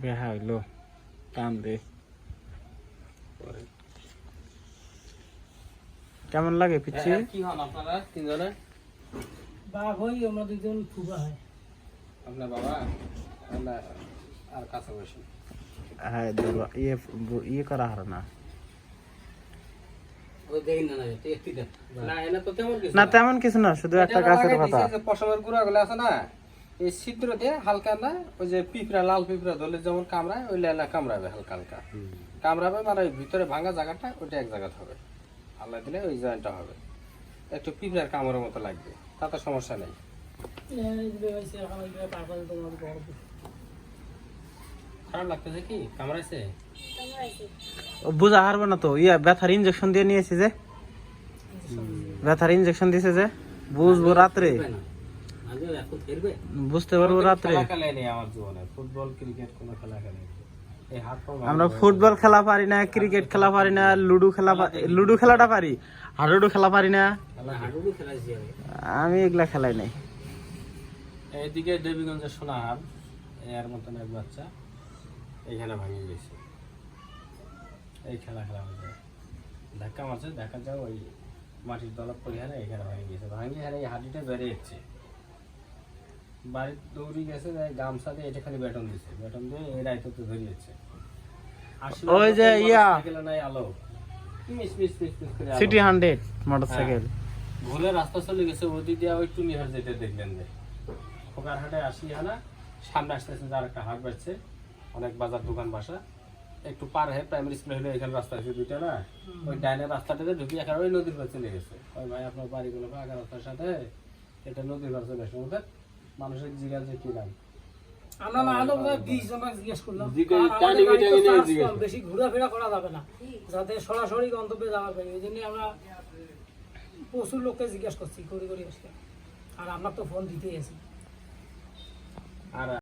বেহা হইল টান দে কেমন লাগে পিচ্ছি হ্যাঁ, কি হন আপনারা তিনজনে? বাঘ হই আমরা দুজন ফুবা হয় আপনার বাবা? আর- আর কাছে বসে। হ্যাঁ দুর্বা ইয়ে ইয়ে করা হার না। না না একটি দেখ না এনে তো তেমন কিছু না তেমন কিছু না শুধু একটা গাছের পাতা। পশমের গুঁড়া গুলো আছে না? এই ছিদ্র দিয়ে হালকা না ওই যে পিঁপড়া লাল পিঁপড়া ধরলে যেমন কামড়ায় ওই লেলা কামড়াবে হালকা হালকা। কামড়াবে মানে ওই ভিতরে ভাঙা জায়গাটা ওইটা এক জায়গাতে হবে। আল্লাহ দিলে ওই জয়েন্টটা হবে। একটু পিঁপড়ার কামড়ের মতো লাগবে তাতে সমস্যা নেই। খারাপ লাগতেছে কি? কামড়াইছে? ও বুঝা হারবে না তো ইয়া ব্যথার ইঞ্জেকশন দিয়ে নিয়েছি যে। ব্যথার ইঞ্জেকশন দিছে যে বুঝব রাত্রে। বুঝতে পারব রাত্রে। আমার ফুটবল ক্রিকেট কোনো খেলা এই হাত আমরা ফুটবল খেলা পারি না ক্রিকেট খেলা পারি না লুডু খেলা লুডু খেলাটা পারি হাডুডু খেলা পারি না। আমি। এগুলা খেলাই নাই। এইদিকে দেবীগঞ্জের সোনাহার এর মতন এক বাচ্চা এইখানে ভাঙিয়ে গেছে এই খেলা খেলা হয়েছে। ধাক্কা মারছে ধাক্কা যাও ওই মাটির দলপ পরিহারে এখানে ভাঙিয়ে গেছে ভাঙিয়ে এখানে এই হাঁটিটা বেড়ে যাচ্ছে। বাড়ির দৌড়ি গেছে গামছা দিয়ে এটা খালি বেটন দিছে। বেটন দিয়ে এই রাইতে তো ধরিয়েছে ওই যে ইয়া। নাই আলো মিস মিস মিস মিস করে সিটি হান্ড্রেড মোটরসাইকেল ভুলে রাস্তা চলে গেছে ওদি দিয়া ওই টুনি হাট যেতে দেখলেন যে। খোকার হাটে আসি হানা সামনে আসতেছে যার একটা হাট বাড়ছে অনেক বাজার দোকান বাসা। একটু পার হয়ে প্রাইমারি স্কুল হলে এখানে রাস্তা আছে দুইটা না। ওই ডাইনের রাস্তাটাতে ঢুকি এখানে ওই নদীর পাড়ে চলে গেছে। ওই ভাই আপনার বাড়িগুলো আগা রাস্তার সাথে এটা নদীর পাড়ে চলে আসে। ওদের মানুষের জিজ্ঞাসা যে কি দাম আমরা না হলে বোধহয় বিশ জনকে জিজ্ঞেস করলাম। বেশি ঘোরাফেরা করা যাবে না। যাতে সরাসরি গন্তব্যে যাওয়া যায় ওই জন্য আমরা প্রচুর লোককে জিজ্ঞেস করছি করি করি আসলে। আর আমরা তো ফোন দিতেই আছি। আর